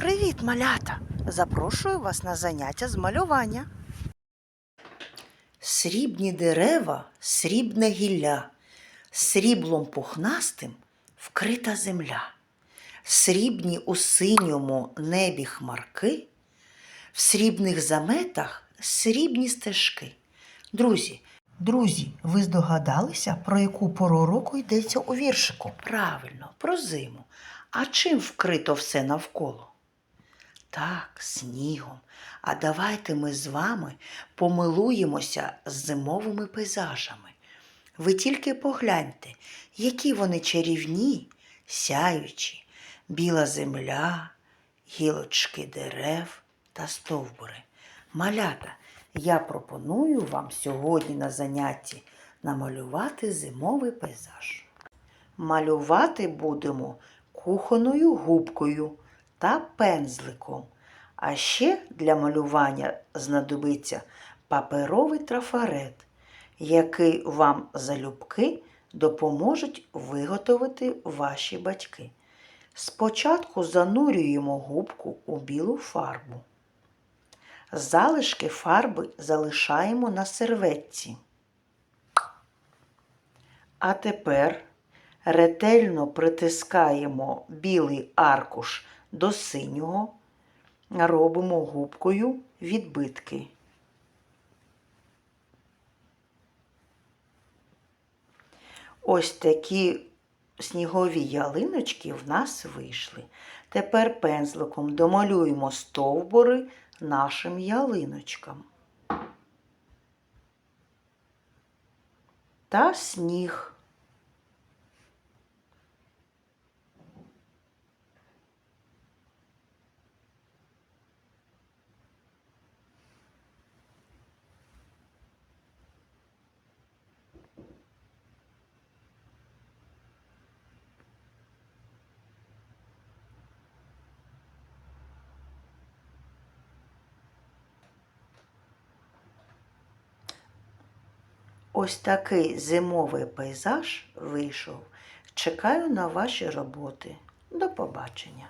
Привіт, малята! Запрошую вас на заняття з малювання. Срібні дерева, срібне гілля, сріблом пухнастим вкрита земля. Срібні у синьому небі хмарки, в срібних заметах срібні стежки. Друзі, друзі, ви здогадалися, про яку пору року йдеться у віршику? Правильно, про зиму. А чим вкрито все навколо? Так, снігом. А давайте ми з вами помилуємося з зимовими пейзажами. Ви тільки погляньте, які вони чарівні, сяючі, біла земля, гілочки дерев та стовбури. Малята, я пропоную вам сьогодні на занятті намалювати зимовий пейзаж. Малювати будемо кухонною губкою та пензликом. А ще для малювання знадобиться паперовий трафарет, який вам залюбки допоможуть виготовити ваші батьки. Спочатку занурюємо губку у білу фарбу. Залишки фарби залишаємо на серветці. А тепер ретельно притискаємо білий аркуш до синього, робимо губкою відбитки. Ось такі снігові ялиночки в нас вийшли. Тепер пензликом домалюємо стовбури нашим ялиночкам. Та сніг. Ось такий зимовий пейзаж вийшов. Чекаю на ваші роботи. До побачення!